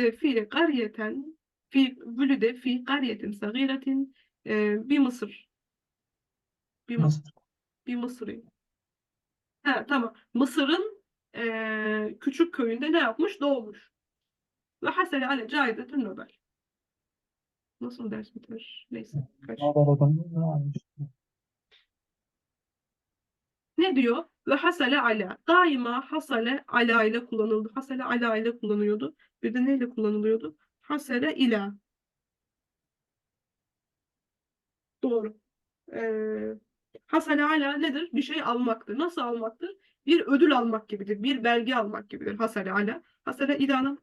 vülüde fi qariyeten fi vülüde fi qariyetin sagiretin e, bir Mısır. Bir Mısır. Bir Mısır'ı. Ha, tamam. Mısır'ın e, küçük köyünde ne yapmış? Doğmuş. Ve hasele ale caizetün Nobel. Nasıl ders biter? Neyse. Kaç. Ne diyor? Ve hasale ala. Daima hasale ala ile kullanıldı. Hasale ala ile kullanıyordu. Bir de neyle kullanılıyordu? Hasale ila. Doğru. Ee, hasale ala nedir? Bir şey almaktır. Nasıl almaktır? Bir ödül almak gibidir. Bir belge almak gibidir. Hasale ala. Hasale ila'nın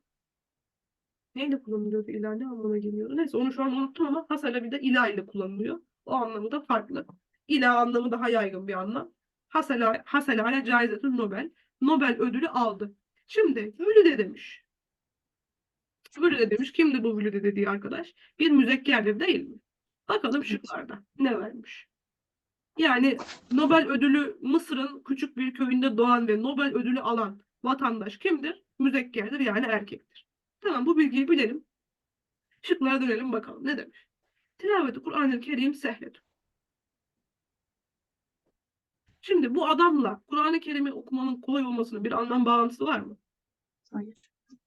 neyle kullanılıyordu? İla ne anlama geliyordu? Neyse onu şu an unuttum ama hasale bir de ila ile kullanılıyor. O anlamı da farklı. İla anlamı daha yaygın bir anlam. Hasela, hasela ale caizetün Nobel. Nobel ödülü aldı. Şimdi Vülide demiş. Vülide demiş. Kimdi bu Vülide dediği arkadaş? Bir müzekkerdir değil mi? Bakalım şıklarda ne vermiş. Yani Nobel ödülü Mısır'ın küçük bir köyünde doğan ve Nobel ödülü alan vatandaş kimdir? Müzekkerdir yani erkektir. Tamam bu bilgiyi bilelim. Şıklara dönelim bakalım ne demiş. Tilaveti Kur'an-ı Kerim sehlet. Şimdi bu adamla Kur'an-ı Kerim'i okumanın kolay olmasının bir anlam bağlantısı var mı? Hayır.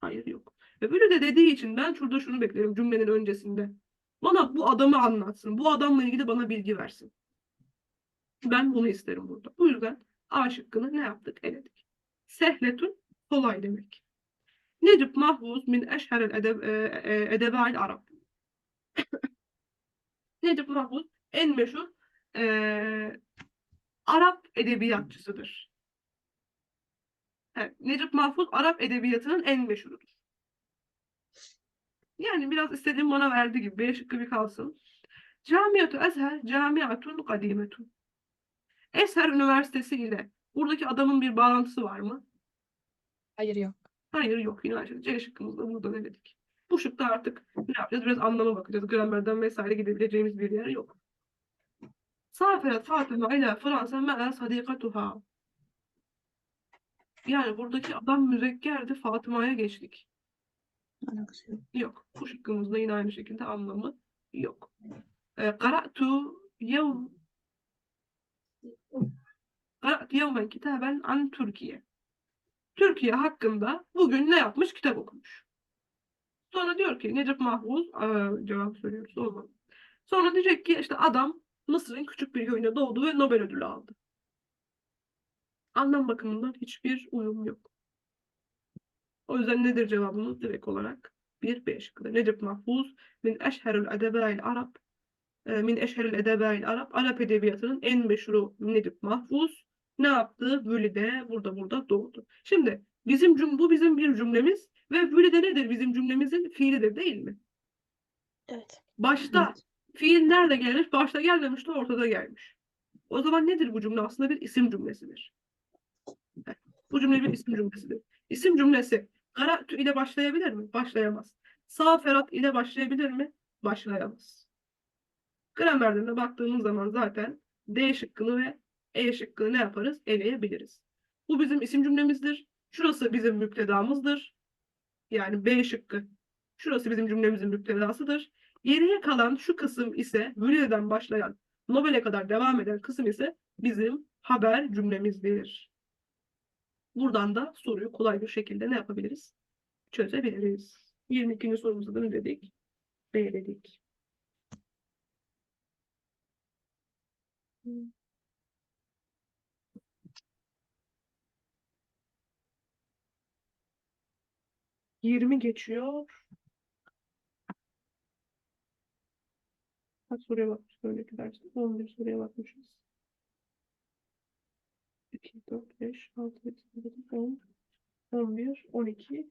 Hayır yok. Böyle de dediği için ben şurada şunu beklerim cümlenin öncesinde. Bana bu adamı anlatsın. Bu adamla ilgili bana bilgi versin. Ben bunu isterim burada. Bu yüzden A şıkkını ne yaptık? Eledik. Sehletun kolay demek. Necip Mahfuz min eşherel edeb, e, e, edebail Arap. Necip Mahfuz en meşhur e, Arap edebiyatçısıdır. Evet, Necip Mahfuz Arap edebiyatının en meşhurudur. Yani biraz istediğim bana verdi gibi. B şıkkı bir kalsın. Camiatü Ezher, Camiatun Kadimetun. Ezher Üniversitesi ile buradaki adamın bir bağlantısı var mı? Hayır yok. Hayır yok. Üniversite. C şıkkımızda burada ne dedik? Bu şıkta artık ne yapacağız? Biraz anlama bakacağız. Gramerden vesaire gidebileceğimiz bir yer yok. Saferet Fatıma ile Fransa me'e sadikatuha. Yani buradaki adam müzekkerdi. Fatıma'ya geçtik. Alakası yok. Yok. Bu şıkkımızda yine aynı şekilde anlamı yok. E, Qara'tu yevm Qara'tu yevmen kitaben an Türkiye. Türkiye hakkında bugün ne yapmış? Kitap okumuş. Sonra diyor ki Necip Mahfuz e, cevap söylüyoruz olmadı. Sonra diyecek ki işte adam Mısır'ın küçük bir köyünde doğdu ve Nobel ödülü aldı. Anlam bakımından hiçbir uyum yok. O yüzden nedir cevabımız direkt olarak? Bir B şıkkıdır. Necip Mahfuz min eşherül edebail Arap e, min eşherül edebail Arap Arap edebiyatının en meşhuru Necip Mahfuz ne yaptı? Vülide burada burada doğdu. Şimdi bizim cüm bu bizim bir cümlemiz ve Vülide nedir? Bizim cümlemizin fiilidir değil mi? Evet. Başta Evet. Fiil nerede gelmiş? Başta gelmemiş de ortada gelmiş. O zaman nedir bu cümle? Aslında bir isim cümlesidir. Bu cümle bir isim cümlesidir. İsim cümlesi Qara'tu ile başlayabilir mi? Başlayamaz. Saferat ile başlayabilir mi? Başlayamaz. Gramerden de baktığımız zaman zaten D şıkkını ve E şıkkını ne yaparız? Eleyebiliriz. Bu bizim isim cümlemizdir. Şurası bizim müptedamızdır. Yani B şıkkı. Şurası bizim cümlemizin müptedasıdır. Geriye kalan şu kısım ise Vülide'den başlayan Nobel'e kadar devam eden kısım ise bizim haber cümlemizdir. Buradan da soruyu kolay bir şekilde ne yapabiliriz? Çözebiliriz. 22. sorumuzu da ne dedik? B dedik. Yirmi geçiyor. Kaç soruya bakmışız önceki derste? 11 soruya bakmışız. 2, 4, 5, 6, 7, 8, 10, 11, 12.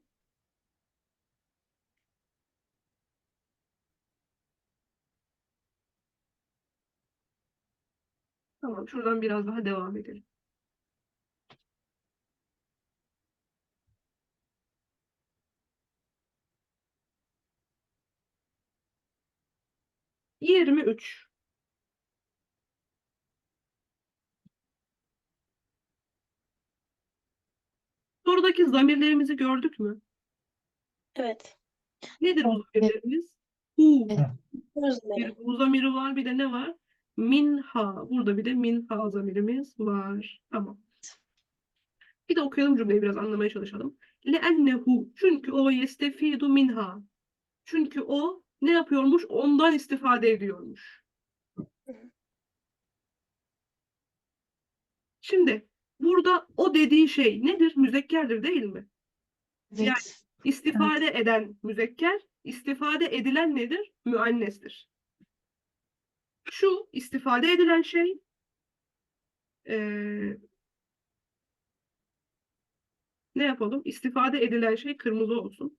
Tamam, şuradan biraz daha devam edelim. Yirmi üç. Sorudaki zamirlerimizi gördük mü? Evet. Nedir bu zamirlerimiz? Hu. Evet. Bir hu zamiri var. Bir de ne var? Minha. Burada bir de minha zamirimiz var. Tamam. Bir de okuyalım cümleyi biraz anlamaya çalışalım. Le'ennehu. Çünkü o yestefidu minha. Çünkü o ne yapıyormuş? Ondan istifade ediyormuş. Şimdi burada o dediği şey nedir? Müzekkerdir değil mi? Yani Evet. istifade eden müzekker, istifade edilen nedir? Müannestir. Şu istifade edilen şey eee, ne yapalım? İstifade edilen şey kırmızı olsun.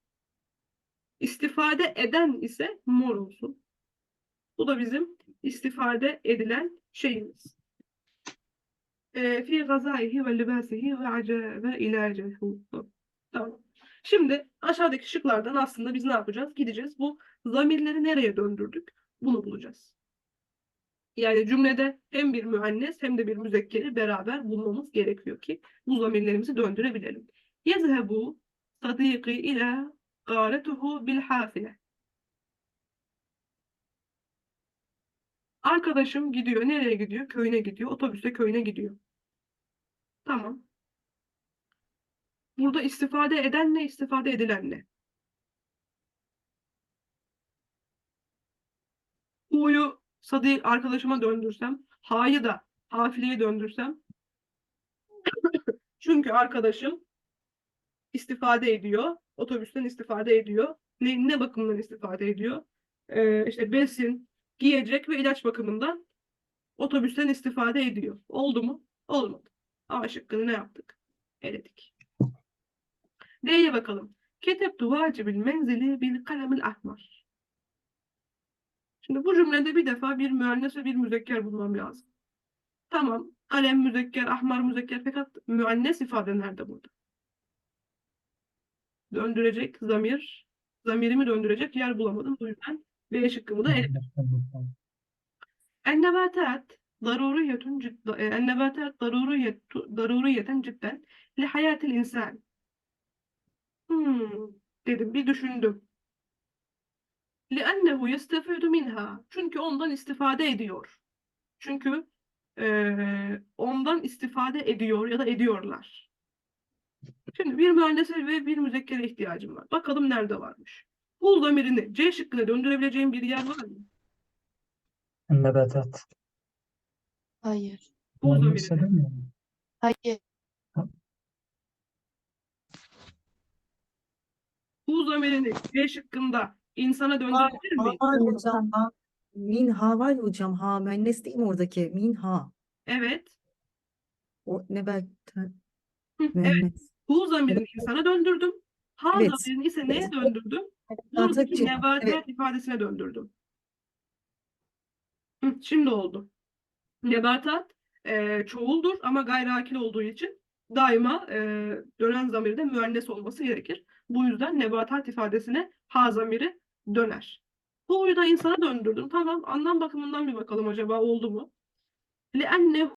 İstifade eden ise mor olsun. Bu da bizim istifade edilen şeyimiz. Eee, fi gazaihi ve libasihi ve acabe ilacehu. Tamam. Şimdi aşağıdaki şıklardan aslında biz ne yapacağız? Gideceğiz. Bu zamirleri nereye döndürdük? Bunu bulacağız. Yani cümlede hem bir müennes hem de bir müzekkeri beraber bulmamız gerekiyor ki bu zamirlerimizi döndürebilelim. Yezhebu sadiki ila gâletuhu bil hafile. Arkadaşım gidiyor. Nereye gidiyor? Köyüne gidiyor. Otobüste köyüne gidiyor. Tamam. Burada istifade eden ne, istifade edilen ne? U'yu Sadık arkadaşıma döndürsem, ha'yı da hafileye döndürsem. Çünkü arkadaşım istifade ediyor. Otobüsten istifade ediyor. Ne, ne bakımından istifade ediyor? Ee, işte besin, giyecek ve ilaç bakımından otobüsten istifade ediyor. Oldu mu? Olmadı. A şıkkını ne yaptık? Eledik. D'ye bakalım. Ketebtu vacibil menzili bil kalemil ahmar. Şimdi bu cümlede bir defa bir müennes ve bir müzekker bulmam lazım. Tamam. Kalem müzekker, ahmar müzekker fakat müennes ifade nerede burada? Döndürecek zamir, zamirimi döndürecek yer bulamadım. Bu yüzden B şıkkımı da eledim. النباتات ضرورية جدا النباتات ضرورية ضرورية جدا لحياة الإنسان. Hmm, dedim bir düşündüm. لأنه يستفيد منها. Çünkü ondan istifade ediyor. Çünkü eee, ondan istifade ediyor ya da ediyorlar. Şimdi bir mühendise ve bir müzekkere ihtiyacım var. Bakalım nerede varmış. Bul damirini C şıkkına döndürebileceğim bir yer var mı? Nebatat. Hayır. Bul Mühendise Hayır. Bul damirini C şıkkında insana döndürebilir miyim? Haval hocam. ha- Minha var ya hocam. Ha mühendis değil mi oradaki? Minha. Evet. O ne belki Evet. mühendis. Bu zamirini insana döndürdüm. Ha Evet. zamirini ise neye Evet. döndürdüm? Artık Buradaki şey- nebatat evet. ifadesine döndürdüm. Hı, şimdi oldu. Nebatat e, çoğuldur ama gayriakil olduğu için daima e, dönen zamirde müennes olması gerekir. Bu yüzden nebatat ifadesine ha zamiri döner. Hu'yu da insana döndürdüm. Tamam anlam bakımından bir bakalım acaba oldu mu? لأنه